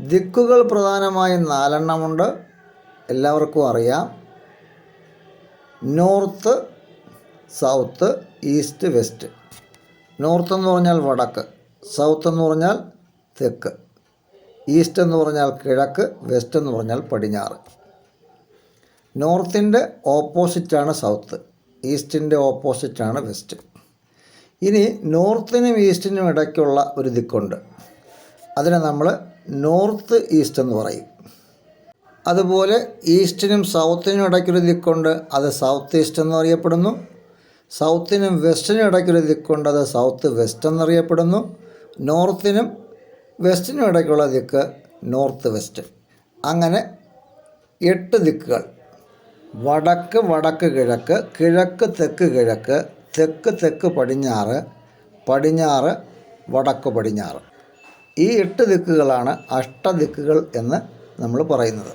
ദിക്കുകൾ പ്രധാനമായും നാലെണ്ണമുണ്ട്. എല്ലാവർക്കും അറിയാം. North south east west. North എന്ന് പറഞ്ഞാൽ വടക്ക് സൗത്ത് എന്ന് പറഞ്ഞാൽ തെക്ക് ഈസ്റ്റ് എന്ന് പറഞ്ഞാൽ കിഴക്ക് വെസ്റ്റ് എന്ന് പറഞ്ഞാൽ പടിഞ്ഞാറ്. നോർത്തിന്റെ ഓപ്പോസിറ്റാണ് സൗത്ത് ഈസ്റ്റിന്റെ ഓപ്പോസിറ്റാണ് വെസ്റ്റ്. ഇനി നോർത്തിനും ഈസ്റ്റിനും ഇടയ്ക്കുള്ള ഒരു ദിക്കുണ്ട്. അതിനെ നമ്മൾ നോർത്ത് ഈസ്റ്റ് എന്ന് പറയും. അതുപോലെ ഈസ്റ്റിനും സൗത്തിനും ഇടയ്ക്കൊരു ദിക്കുണ്ട് അത് സൗത്ത് ഈസ്റ്റ് എന്നറിയപ്പെടുന്നു. സൗത്തിനും വെസ്റ്റിനും ഇടയ്ക്കൊരു ദിക്കുണ്ട് അത് സൗത്ത് വെസ്റ്റ് എന്നറിയപ്പെടുന്നു. നോർത്തിനും വെസ്റ്റിനും ഇടയ്ക്കുള്ള ദിക്ക് നോർത്ത് വെസ്റ്റ്. അങ്ങനെ എട്ട് ദിക്കുകൾ. വടക്ക് വടക്ക് കിഴക്ക് കിഴക്ക് തെക്ക് കിഴക്ക് തെക്ക് തെക്ക് പടിഞ്ഞാറ് പടിഞ്ഞാറ് വടക്ക് പടിഞ്ഞാറ്. ഈ എട്ട് ദിക്കുകളാണ് അഷ്ടദിക്കുകൾ എന്ന് നമ്മൾ പറയുന്നത്.